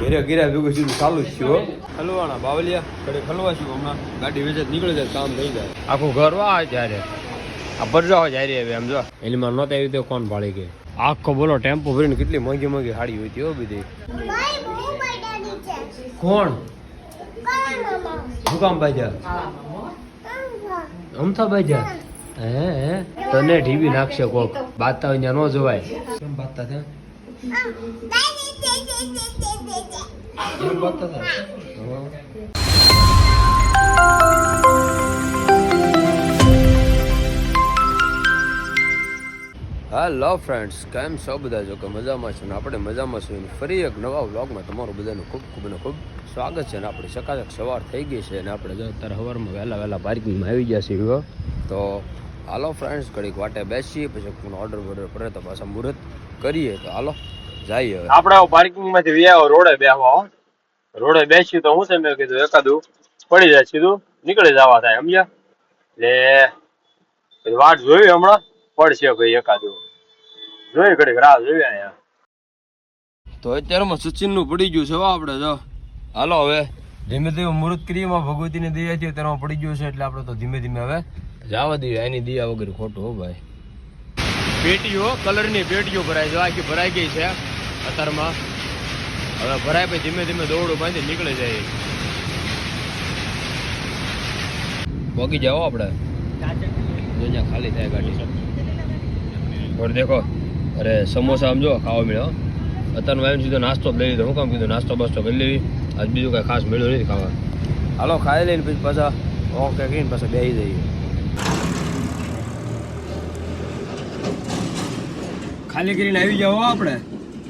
ઘરે ઘેરા ભેગું સીધું ચાલુ જ છે ખલવાના બાવલિયા ઘરે ખલવા છું હમણાં. ગાડી વેચે નીકળી જાય કામ થઈ જાય. આખું ઘર વા ત્યારે આ બરજા હોય જાય હવે એમ જો. એલીમાં નહોતા એવી રીતે કોણ ભાળી ગઈ? આખો બોલો ટેમ્પો ભરીને કેટલી મોંઘી મોંઘી હાડી હોય હતી હો બધી. કોણ? શું કામ બાજા અમથા બાજા હે હે. તને ઢીબી નાખશે કોક. બાતા અહીંયા ન જોવાય. કેમ બાતા થયા થયા હેલો ફ્રેન્ડ્સ કેમ છો બધા? જો કે મજામાં છે ને આપણે મજામાં છું ફરી એક નવા વ્લોગમાં તમારું બધાનું ખૂબ ખૂબ ને ખૂબ સ્વાગત છે ને આપણે સકાળક સવાર થઈ ગઈ છે અને આપણે જો અત્યારે સવારમાં વહેલા વહેલા પાર્કિંગમાં આવી ગયા છીએ તો હાલો ફ્રેન્ડ્સ ઘડીક વાટે બેસીએ, પછી કોઈનો ઓર્ડર બોર્ડર પડે તો પાછા મુહૂર્ત કરીએ. તો હાલો, જઈએ આપણે પાર્કિંગમાંથી વ્યાવો રોડે બેહવા. રોડે બેસી તો હું છે મેં કીધું એકાદું પડી જાય સીધું નીકળી જવા થાય સમજ્યા? એટલે વાટ જોઈ હમણાં? પડશે ભાઈ એકાદું. જોઈ ઘડીક રાહ જોઈ અહીંયા તો અત્યારમાં સચિનનું પડી ગયું છે આપણે જો. હાલો હવે. ધીમે ધીમે મૃત ક્રિયામાં ભગવતીની દયા છે તેમાં પડી ગયું છે એટલે આપણે તો ધીમે ધીમે હવે જવા દઈએ. એની દયા વગર ખોટું હો ભાઈ. પેટીઓ કલરની પેટીઓ ભરાય છે. આખી ભરાઈ ગઈ છે અત્યારમાં. હવે ભરાય પછી ધીમે ધીમે દોડું બાંધી નીકળી જાય. પોકી જાઓ આપણે. ખાલી થાય ગાડી. ઓર દેખો, અરે સમોસા સમજો ખાવા મળ્યો અત્યારનો વાયન સીધો નાસ્તો લઈ લીધો. હું કામ કીધું, નાસ્તો બાસ્તો કરી લેવી. આજ બીજું કાંઈ ખાસ મળ્યું નથી ખાવા. હાલો, ખાઈ લઈને પછી પાછા ઓકે કહીને પાછા બેસી જઈએ. ખાલી કરીને આવી જાઓ આપણે.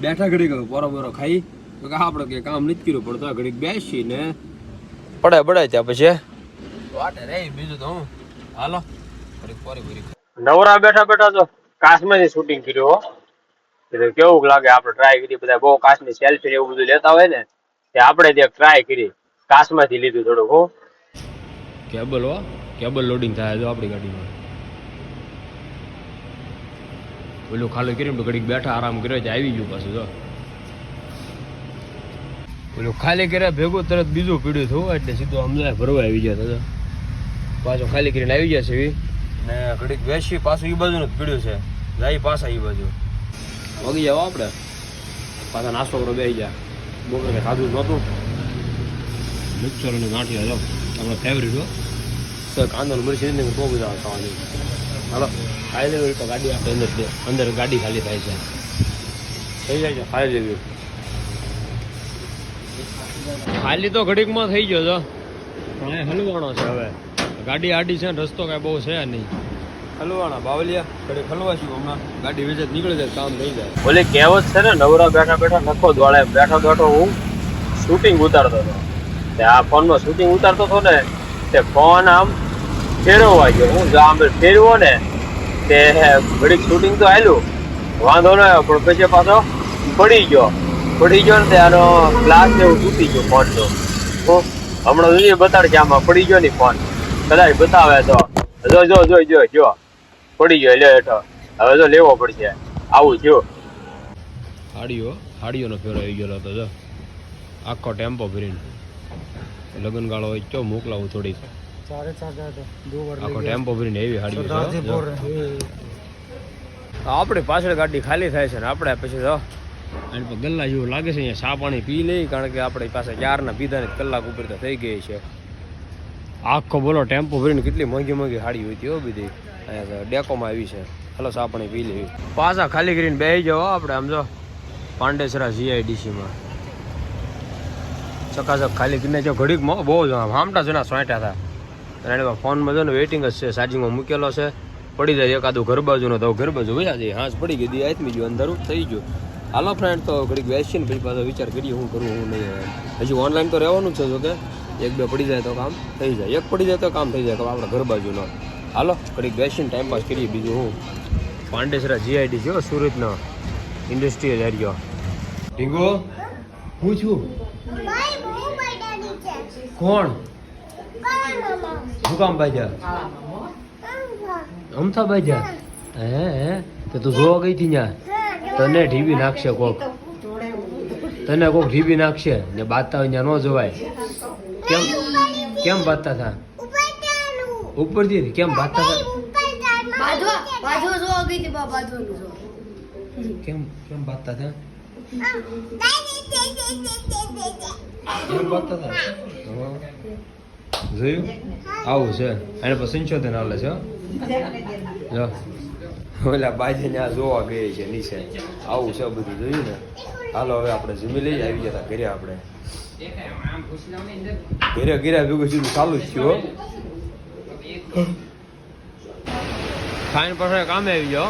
બેઠા ઘડી ગયો બરોબર ખાઈ. આપણે કે કામ નથી કર્યું પડતો ઘડીક બેસી ને. પડે પડે ત્યાં પછી વાટે રે બીજું તો હું. હાલો ઘડીક પોરી બોરી નવરા બેઠા બેઠા તો કાશ્મીરી શૂટિંગ કર્યું હો. એટલે કેવું લાગે? આપણે ટ્રાય કરી બધા બહુ કાશ્મીર સેલ્ફી એવું બધું લેતા હોય ને તે આપણે ત્યાં ટ્રાય કરી કાશમાંથી લીધું થોડુંક હો. કેબલ હો. કેબલ લોડિંગ થાય જો આપણી ગાડીમાં. પેલું ખાલી કર્યું તો ઘડીક બેઠા આરામ કર્યો આવી ગયું પાછું જો. પેલું ખાલી કર્યા ભેગું તરત બીજું પીડ્યું થયું એટલે સીધો સમજાય ભરવા આવી ગયા હતા પાછું ખાલી કરીને આવી ગયા છે એવી ને ઘડીક બેસી પાછું એ બાજુનું જ પીડ્યું છે. જાય પાછા એ બાજુ. વગી જાવ આપણે. પાછા નાસ્તો કરો બેસી ગયા. બપોરે કંઈ ખાધું નહોતું. મિક્સર અને ગાંઠિયા જાવ આપણો ફેવરિટ હો. સર કાંદો મરચી ને બહુ બધા ખાવાની. હાલો. ખાઈ લેવી તો ગાડી આપણે અંદર અંદર ગાડી ખાલી થાય છે. થઈ જાય છે ખાઈ લેવી. ખાલી તો ઘડીકમાં થઈ ગયો છો પણ એ હલવાણો છે હવે. ગાડી આડી છે ને રસ્તો કાંઈ બહુ છે નહીં. હલવાણા બાવલિયા. ઘડીક હલવા છું હમણાં. ગાડી વેચે નીકળી જાય કામ થઈ જાય. ઓલી કહેવત છે ને નવરા બેઠા બેઠા નખો દોડે. બેઠો બેઠો હું શૂટિંગ ઉતારતો હતો. તે આ ફોનમાં શૂટિંગ ઉતારતો હતો ને તે ફોન આમ ફેરવવા ગયો હું જો આમ ફેરવો ને તે ઘડીક શૂટિંગ તો આવેલું વાંધો ન આવ્યો પણ પછી પાછો પડી ગયો. પડી ગયો ને તે આનો ગ્લાસ ને એવું તૂટી ગયો ફોનનો તો. હમણાં જોઈએ બતાડ કે આમાં પડી ગયો ને ફોન કદાચ બતાવે તો. જો જો જો જો જો. પડી ગયો લે હેઠો હવે જો લેવો પડશે. આવું થયું. હાડીઓ હાડીઓનો ફેરો આવી ગયો હતો જો. આખો ટેમ્પો ભરીને. લગ્ન ગાળો હોય ચો મોકલાવું થોડીક. આખો ટેમ્પો ભરીને એવી હાડીઓ આપણી પાછળ ગાડી ખાલી થાય છે ને આપણે પછી જો. એની પર ગલ્લા જેવું લાગે છે અહીંયા સા પાણી પી લઈ કારણ કે આપણી પાસે ચારના પીધા ને કલાક ઉપર તો થઈ ગઈ છે. આખો બોલો, ટેમ્પો ભરીને કેટલી મોંઘી મોંઘી હાડી હોય હતી બધી. અહીંયા ડેકોમાં આવી છે. હલો સા પાણી પી લેવી પાછા ખાલી કરીને બે જાઓ આપણે, આમ જો. પાંડેસરા જીઆઈડીસીમાં ચકાચક ખાલી કરીને જો ઘડીકમાં બહુ જ હામટા જણા સોંટ્યા હતા. અને ફોનમાં જો ને વેઇટિંગ જ છે ચાર્જિંગમાં મૂકેલો છે. પડી જાય એકાદું ઘર બાજુનો તો ઘર બાજુ વયા જાય. હાંસ પડી ગઈ, દી આથમી ગયું, અંધારું થઈ ગયું. હાલો ફ્રેન્ડ તો ઘડીક બેસીને પછી પાછો વિચાર કરીએ હું કરવું હું નહીં હજી ઓનલાઈન તો રહેવાનું છે જો કે. એક બે પડી જાય તો કામ થઈ જાય. એક પડી જાય તો કામ થઈ જાય આપણે ઘર બાજુનો. હાલો ઘડીક બેસીને ટાઈમ પાસ કરીએ બીજું હું પાંડેસરા જીઆઈડી છે સુરતનો. ઇન્ડસ્ટ્રીયલ એરિયો ઢીંગો હું છું? કોણ? શું કામ બાજા અમથા બાજા હે હે. તો તું જોવા ગઈ હતી ત્યાં તને ઢીબી નાખશે કોક. તને કોક ઢીબી નાખશે ને બાતા અહીંયા ન જવાય. કેમ? કેમ બાતા થા? ઉપરથી ને કેમ બાતા થા? કેમ કેમ બાતા થા? કેમ બાતા જોયું? આવું છે. એને પછી સંશોધન હાલે છે જો ઓલા બાજે ને આ જોવા ગઈ છે નીચે. આવું છે બધું જોયું ને? હાલો, હવે આપણે જમી લઈ આવી ગયા ઘરે આપણે. ઘરે ઘરે ભેગું સીધું ચાલુ જ થયું ખાઈને પછી કામે આવી ગયો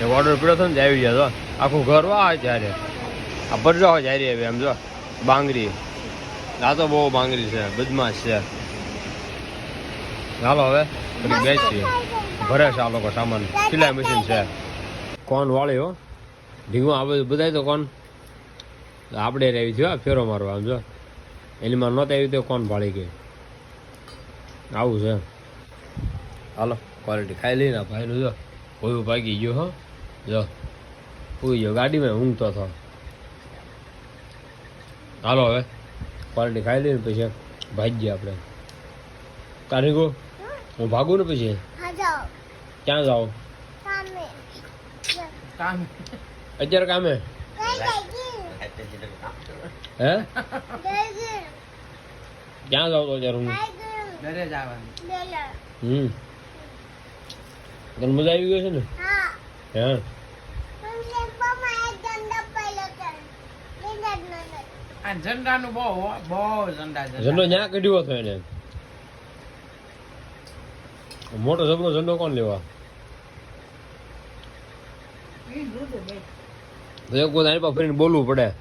એક ઓર્ડર પીડો થયો ને આવી તો આખું ઘર વા ત્યારે. આ ભરજો હોય જ્યારે હવે એમ જો. બાંગરી. આ તો બહુ બાંગરી છે, બદમાશ છે. ચાલો હવે પછી બેસીએ. ભરે છે આ લોકો સામાન. સિલાઈ મશીન છે. કોણ વાળી હો? ઢીંગો આ બધું બધાય તો કોણ? આપણે રહેવી થયો ફેરો મારવા આમ જો. એનીમાં નહોતા આવી તો કોણ ભાળી ગઈ આવું છે. હાલો ક્વોલિટી ખાઈ લઈને ભાઈનું જો. કોઈ ભાગી ગયો હો. જો. ઉઈ ગયો. ગાડીમાં ઊંઘતો હતો. હાલો હવે. ક્વોલિટી ખાઈ લઈને પછી ગયા આપણે. તારી ગો હું ભાગું ને પછી? હા જાઓ. ક્યાં સામે. અત્યારે કામે? હે? ક્યાં જાઉં તો અત્યારે હું? હમ. તને મજા આવી ગયો છે ને? હા. આ ઝંડાનું બહુ બહુ ઝંડા. ઝંડો ન્યા કઢ્યો હતો એને. મોટો જબરો ઝંડો કોણ લેવા? તો એક ફરીને બોલવું પડે.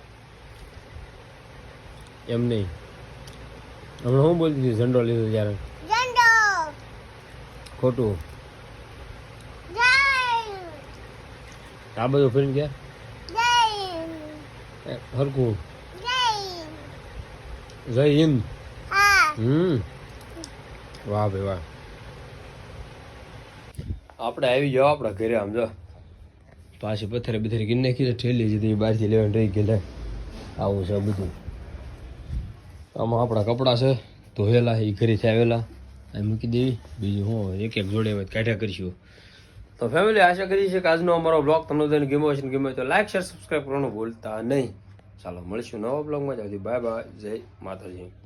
એમ નહીં. હમણાં હું બોલતી હતી ઝંડો લીધો ત્યારે? ખોટું. આ બધું ફરીને ગયા હરકું જય. હિન્દ. હમ. વાહ ભાઈ વાહ. આપણે આવી જાઓ, આપણા ઘરે આમ જો. પાછી પથ્થરે બથરે ગીર નાખી છે ઠેલી જતી બહારથી લેવાની રહી ગયેલા. આવું છે બધું. આમાં આપણા કપડાં છે ધોયેલા એ ઘરેથી આવેલા એ મૂકી દેવી. બીજું હું એક એક જોડે એમાં કાઢ્યા કરીશું. તો ફેમિલી આશા કરી છે કે આજનો અમારો બ્લોગ તમને તેને ગમ્યો ને ગમ્યો તો લાઈક શેર સબસ્ક્રાઈબ કરવાનું ભૂલતા નહીં. ચાલો, મળીશું નવા બ્લોગમાં જાવ બાય બાય જય માતાજી.